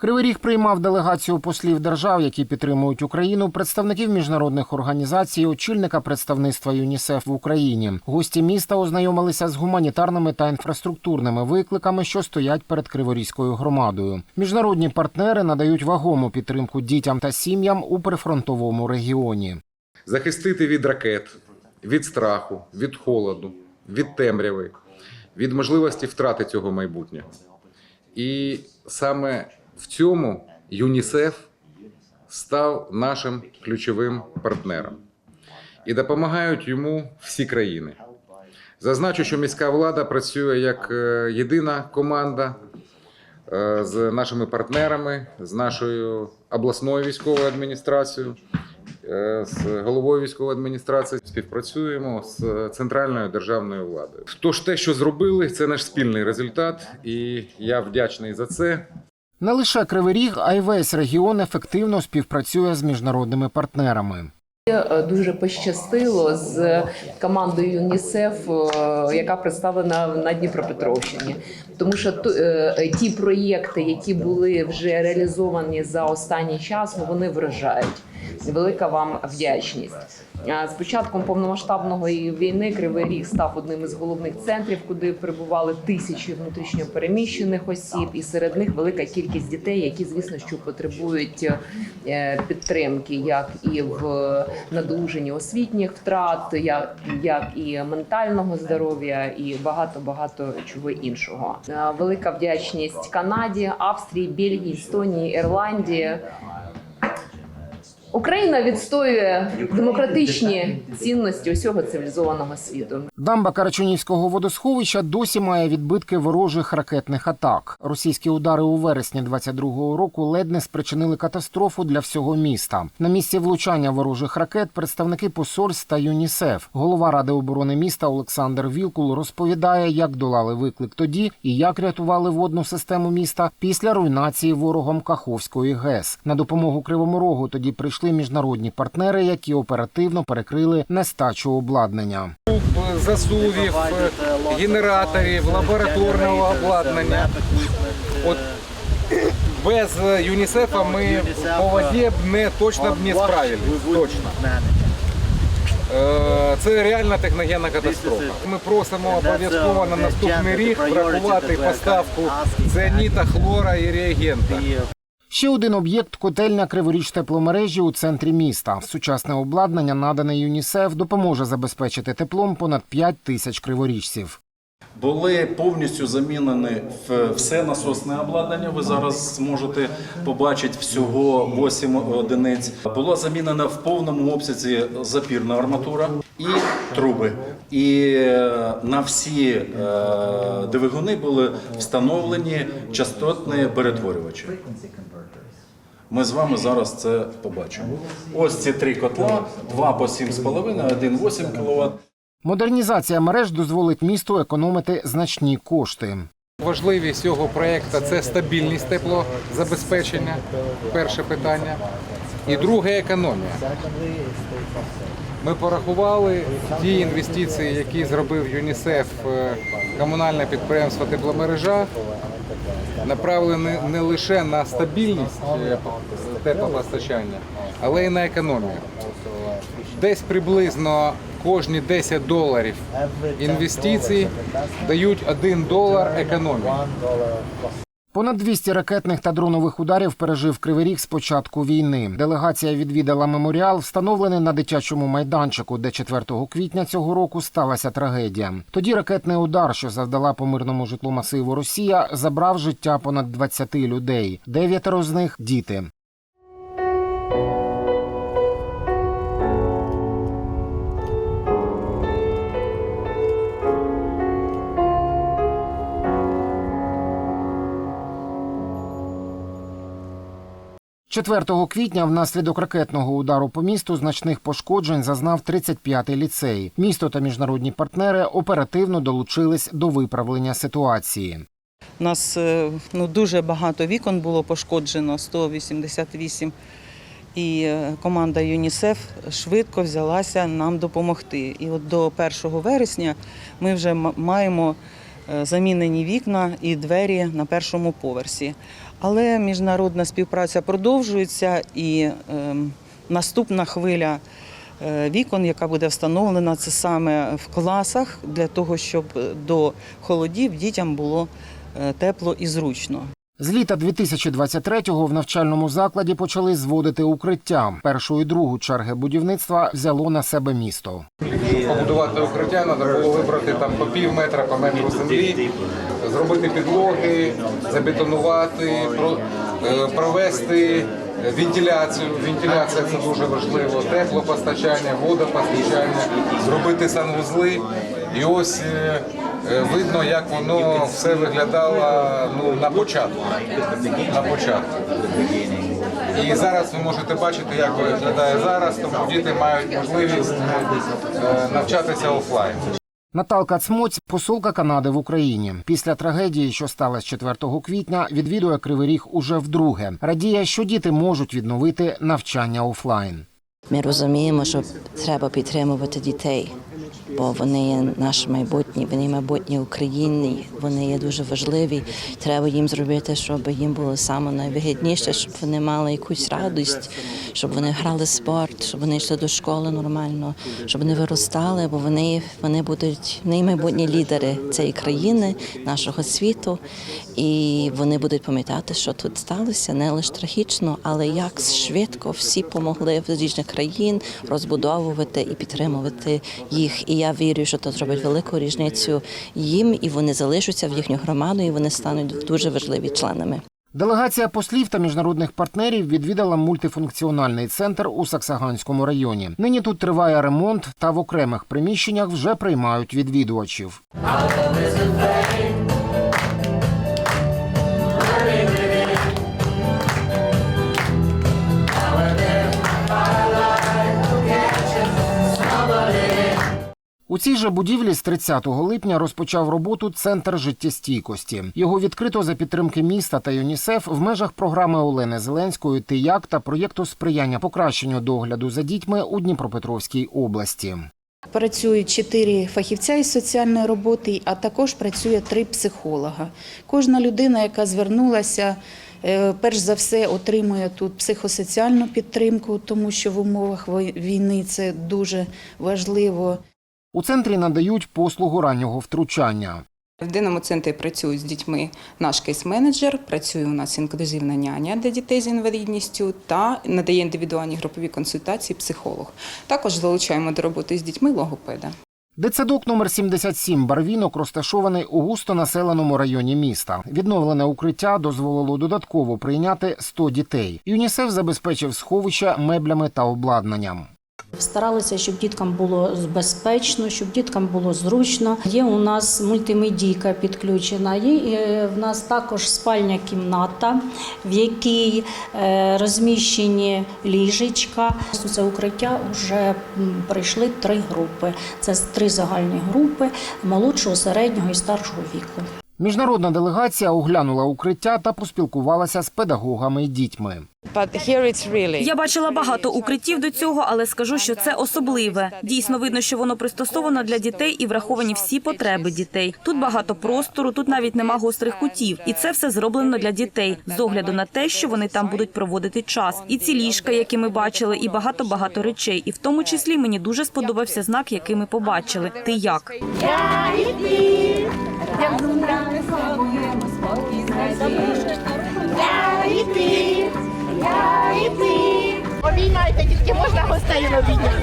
Кривий Ріг приймав делегацію послів держав, які підтримують Україну, представників міжнародних організацій, очільника представництва ЮНІСЕФ в Україні. Гості міста ознайомилися з гуманітарними та інфраструктурними викликами, що стоять перед Криворізькою громадою. Міжнародні партнери надають вагому підтримку дітям та сім'ям у прифронтовому регіоні. захистити від ракет, від страху, від холоду, від темряви, від можливості втрати цього майбутнього. І саме в цьому ЮНІСЕФ став нашим ключовим партнером і допомагають йому всі країни. Зазначу, що міська влада працює як е, єдина команда е, з нашими партнерами, з нашою обласною військовою адміністрацією, е, з головою військової адміністрації. Співпрацюємо з центральною державною владою. Тож те, що зробили, це наш спільний результат, і я вдячний за це. Не лише Кривий Ріг, а й весь регіон ефективно співпрацює з міжнародними партнерами. Е, Дуже пощастило з командою ЮНІСЕФ, е, яка представлена на Дніпропетровщині, тому що е, ті проєкти, які були вже реалізовані за останній час, вони вражають. Велика вам вдячність. З початком повномасштабної війни Кривий Ріг став одним із головних центрів, куди прибували тисячі внутрішньопереміщених осіб, і серед них велика кількість дітей, які, звісно, що потребують е, підтримки, як і в надолуженні освітніх втрат, як, як і ментального здоров'я, і багато багато чого іншого. Велика вдячність Канаді, Австрії, Бельгії, Естонії, Ірландії. Україна відстоює демократичні цінності усього цивілізованого світу. Дамба Карачунівського водосховища досі має відбитки ворожих ракетних атак. Російські удари у вересні 22-го року ледь не спричинили катастрофу для всього міста. На місці влучання ворожих ракет представники посольств та ЮНІСЕФ. Голова ради оборони міста Олександр Вілкул розповідає, як долали виклик тоді і як рятували водну систему міста після руйнації ворогом Каховської ГЕС. На допомогу Кривому Рогу тоді прийшли міжнародні партнери, які оперативно перекрили нестачу обладнання. Засувів, генераторів, лабораторного обладнання. От без ЮНІСЕФа ми по воді б не точно б не справились. Точно. Е, Це реальна техногенна катастрофа. Ми просимо обов'язково на наступний рік врахувати поставку ціаніта, хлора і реагенту. Ще один об'єкт котельня криворіч тепломережі у центрі міста. Сучасне обладнання, надане ЮНІСЕФ, допоможе забезпечити теплом понад 5 тисяч криворіжців. Були повністю замінені все насосне обладнання. Ви зараз зможете побачити всього 8 одиниць. Була замінена в повному обсязі запірна арматура і труби. І е, на всі е, двигуни були встановлені частотні перетворювачі. Ми з вами зараз це побачимо. Ось ці три котла: два по 7,5, один 8 кВт. Модернізація мереж дозволить місту економити значні кошти. Важливість цього проєкту це стабільність теплозабезпечення, перше питання. І друге економія. Ми порахували ті інвестиції, які зробив ЮНІСЕФ е, комунальне підприємство тепломережа, направлені не лише на стабільність е, теплопостачання, але й на економію. Десь приблизно кожні 10 доларів інвестицій дають 1 долар економії. Понад 200 ракетних та дронових ударів пережив Кривий Ріг з початку війни. Делегація відвідала меморіал, встановлений на дитячому майданчику, де 4 квітня цього року сталася трагедія. Тоді ракетний удар, що завдала по мирному житлу масиву Росія, забрав життя понад 20 людей. Дев'ятеро з них діти. – 4 квітня внаслідок ракетного удару по місту значних пошкоджень зазнав 35-й ліцей. Місто та міжнародні партнери оперативно долучились до виправлення ситуації. У нас е, ну, дуже багато вікон було пошкоджено, 188. І е, команда ЮНІСЕФ швидко взялася нам допомогти. І от до 1 вересня ми вже маємо е, замінені вікна і двері на першому поверсі. Але міжнародна співпраця продовжується і ем, наступна хвиля е, вікон, яка буде встановлена, це саме в класах для того, щоб до холодів дітям було е, тепло і зручно. З літа 2023-го в навчальному закладі почали зводити укриття. Першу і другу черги будівництва взяло на себе місто. Побудувати укриття треба було вибрати там по пів метра, по метру землі, зробити підлоги, забетонувати, е, провести вентиляцію. Вентиляція це дуже важливо. Теплопостачання, водопостачання, зробити санвузли. І ось е, видно, як воно все виглядало ну, на початку. На початку. І зараз ви можете бачити, як виглядає зараз, тому діти мають можливість е, навчатися офлайн. Наталка Цмоць, посолка Канади в Україні. Після трагедії, що сталася 4 квітня, відвідує Кривий Ріг уже вдруге. Радіє, що діти можуть відновити навчання офлайн. Ми розуміємо, що треба підтримувати дітей, бо вони є наше майбутнє, вони майбутнє України, вони є дуже важливі. Треба їм зробити, щоб їм було саме найвигідніше, щоб вони мали якусь радість, щоб вони грали спорт, щоб вони йшли до школи нормально, щоб вони виростали, бо вони, вони будуть вони майбутні лідери цієї країни, нашого світу, і вони будуть пам'ятати, що тут сталося, не лише трагічно, але як швидко всі помогли з різних країн розбудовувати і підтримувати їх. І я вірю, що це зробить велику різницю їм, і вони залишаться в їхню громаду, і вони стануть дуже важливі членами. Делегація послів та міжнародних партнерів відвідала мультифункціональний центр у Саксаганському районі. Нині тут триває ремонт, та в окремих приміщеннях вже приймають відвідувачів. У цій же будівлі з 30 липня розпочав роботу центр життєстійкості. Його відкрито за підтримки міста та ЮНІСЕФ в межах програми Олени Зеленської «Ти як» та проєкту сприяння покращенню догляду за дітьми у Дніпропетровській області. Працюють чотири фахівця із соціальної роботи, а також працює три психолога. Кожна людина, яка звернулася, е, перш за все отримує тут психосоціальну підтримку, тому що в умовах війни це дуже важливо. У центрі надають послугу раннього втручання. В денному центрі працюють з дітьми наш кейс-менеджер, працює у нас інклюзивна няня для дітей з інвалідністю та надає індивідуальні групові консультації психолог. Також залучаємо до роботи з дітьми логопеда. Дитсадок номер 77 Барвінок розташований у густонаселеному районі міста. Відновлене укриття дозволило додатково прийняти 100 дітей. ЮНІСЕФ забезпечив сховища меблями та обладнанням. Старалися, щоб діткам було безпечно, щоб діткам було зручно. Є у нас мультимедійка підключена. Є е, в нас також спальня кімната, в якій е, розміщені ліжечка. Це укриття вже прийшли три групи. Це три загальні групи молодшого, середнього і старшого віку. Міжнародна делегація оглянула укриття та поспілкувалася з педагогами і дітьми. Я бачила багато укриттів до цього, але скажу, що це особливе. Дійсно видно, що воно пристосовано для дітей і враховані всі потреби дітей. Тут багато простору, тут навіть нема гострих кутів, і це все зроблено для дітей з огляду на те, що вони там будуть проводити час. І ці ліжка, які ми бачили, і багато багато речей. І в тому числі мені дуже сподобався знак, який ми побачили. Ти як? Обіймайте, дітки, можна гостей обійняти?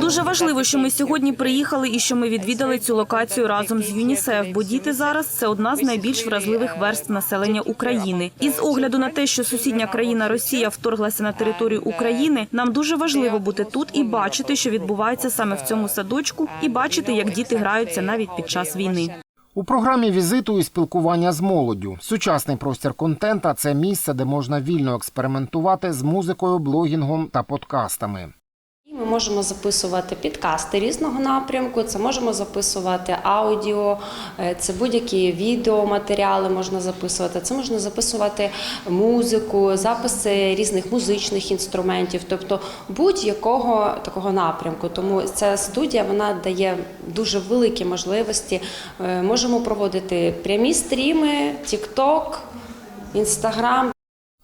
Дуже важливо, що ми сьогодні приїхали і що ми відвідали цю локацію разом з ЮНІСЕФ, бо діти зараз це одна з найбільш вразливих верств населення України. І з огляду на те, що сусідня країна Росія вторглася на територію України, нам дуже важливо бути тут і бачити, що відбувається саме в цьому садочку, і бачити, як діти граються навіть під час війни. У програмі візиту і спілкування з молоддю. Сучасний простір контента це місце, де можна вільно експериментувати з музикою, блогінгом та подкастами. Ми можемо записувати підкасти різного напрямку. Це можемо записувати аудіо, е, це будь-які відеоматеріали можна записувати. Це можна записувати музику, записи різних музичних інструментів, тобто будь-якого такого напрямку. Тому ця студія вона дає дуже великі можливості. Е, Можемо проводити прямі стріми, TikTok, Instagram.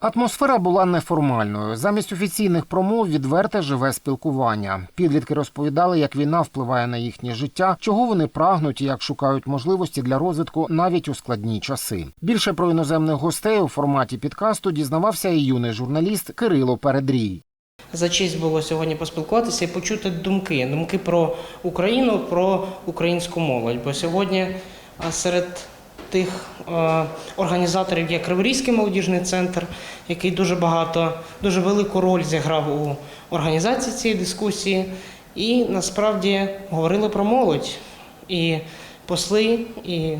Атмосфера була неформальною. Замість офіційних промов відверте живе спілкування. Підлітки розповідали, як війна впливає на їхнє життя, чого вони прагнуть і як шукають можливості для розвитку навіть у складні часи. Більше про іноземних гостей у форматі підкасту дізнавався і юний журналіст Кирило Передрій. За честь було сьогодні поспілкуватися і почути думки, думки про Україну, про українську молодь. Бо сьогодні серед тих е, організаторів є Криворізький молодіжний центр, який дуже багато, дуже велику роль зіграв у організації цієї дискусії. І насправді говорили про молодь. І посли, і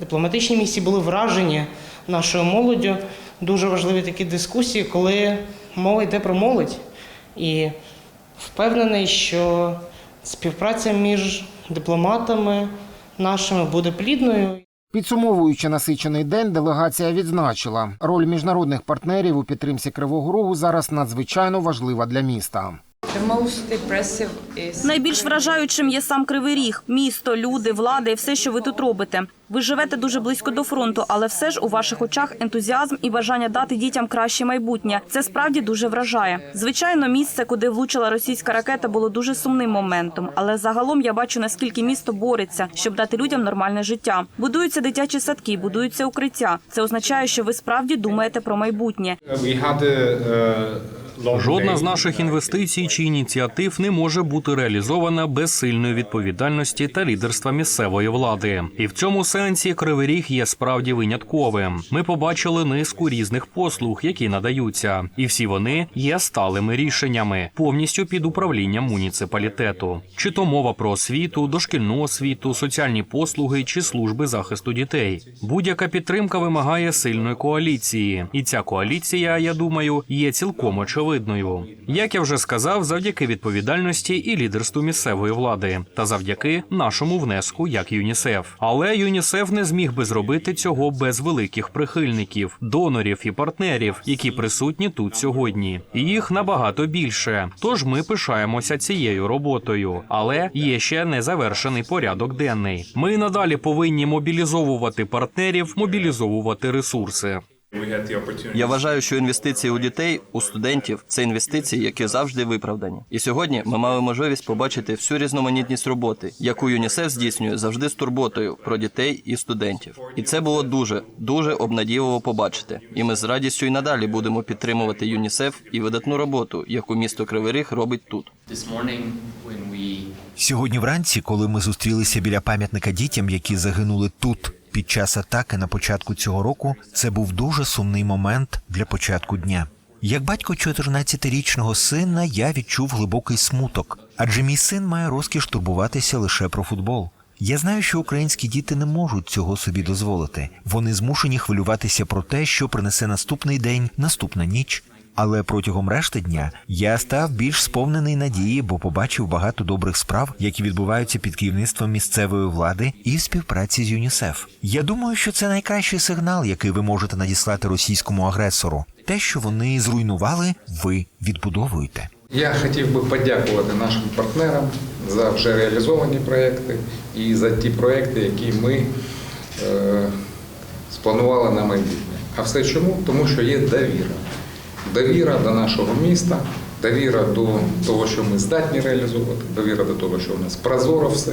дипломатичні місії були вражені нашою молоддю. Дуже важливі такі дискусії, коли мова йде про молодь. І впевнений, що співпраця між дипломатами нашими буде плідною. Підсумовуючи насичений день, делегація відзначила, роль міжнародних партнерів у підтримці Кривого Рогу зараз надзвичайно важлива для міста. Найбільш вражаючим є сам Кривий Ріг, місто, люди, влада і все, що ви тут робите. Ви живете дуже близько до фронту, але все ж у ваших очах ентузіазм і бажання дати дітям краще майбутнє. Це справді дуже вражає. Звичайно, місце, куди влучила російська ракета, було дуже сумним моментом. Але загалом я бачу, наскільки місто бореться, щоб дати людям нормальне життя. Будуються дитячі садки, будуються укриття. Це означає, що ви справді думаєте про майбутнє. Жодна з наших інвестицій чи ініціатив не може бути реалізована без сильної відповідальності та лідерства місцевої влади. І в цьому сенсі Кривий Ріг є справді винятковим. Ми побачили низку різних послуг, які надаються, і всі вони є сталими рішеннями, повністю під управлінням муніципалітету. Чи то мова про освіту, дошкільну освіту, соціальні послуги чи служби захисту дітей. Будь-яка підтримка вимагає сильної коаліції, і ця коаліція, я думаю, є цілком очевидною. Як я вже сказав, завдяки відповідальності і лідерству місцевої влади, та завдяки нашому внеску як ЮНІСЕФ. Але ЮНІСЕФ не зміг би зробити цього без великих прихильників, донорів і партнерів, які присутні тут сьогодні. Їх набагато більше. Тож ми пишаємося цією роботою, але є ще незавершений порядок денний. Ми надалі повинні мобілізовувати партнерів, мобілізовувати ресурси. Я вважаю, що інвестиції у дітей, у студентів це інвестиції, які завжди виправдані. І сьогодні ми мали можливість побачити всю різноманітність роботи, яку ЮНІСЕФ здійснює завжди з турботою про дітей і студентів. І це було дуже дуже обнадійливо побачити. І ми з радістю і надалі будемо підтримувати ЮНІСЕФ і видатну роботу, яку місто Кривий Ріг робить тут. Сьогодні вранці, коли ми зустрілися біля пам'ятника дітям, які загинули тут під час атаки на початку цього року, це був дуже сумний момент для початку дня. Як батько 14-річного сина, я відчув глибокий смуток, адже мій син має розкіш турбуватися лише про футбол. Я знаю, що українські діти не можуть цього собі дозволити. Вони змушені хвилюватися про те, що принесе наступний день, наступна ніч. Але протягом решти дня я став більш сповнений надії, бо побачив багато добрих справ, які відбуваються під керівництвом місцевої влади і в співпраці з ЮНІСЕФ. Я думаю, що це найкращий сигнал, який ви можете надіслати російському агресору. Те, що вони зруйнували, ви відбудовуєте. Я хотів би подякувати нашим партнерам за вже реалізовані проекти і за ті проекти, які ми е, спланували на майбутнє. А все чому? Тому що є довіра. Довіра до нашого міста, довіра до того, що ми здатні реалізовувати, довіра до того, що у нас прозоро все.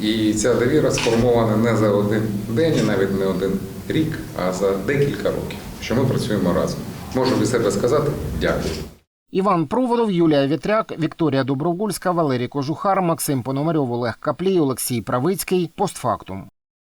І ця довіра сформована не за один день, і навіть не один рік, а за декілька років, що ми працюємо разом. Можу від себе сказати дякую. Іван Проводов, Юлія Вітряк, Вікторія Добровольська, Валерій Кожухар, Максим Пономарьов, Олег Каплій, Олексій Правицький. Постфактум.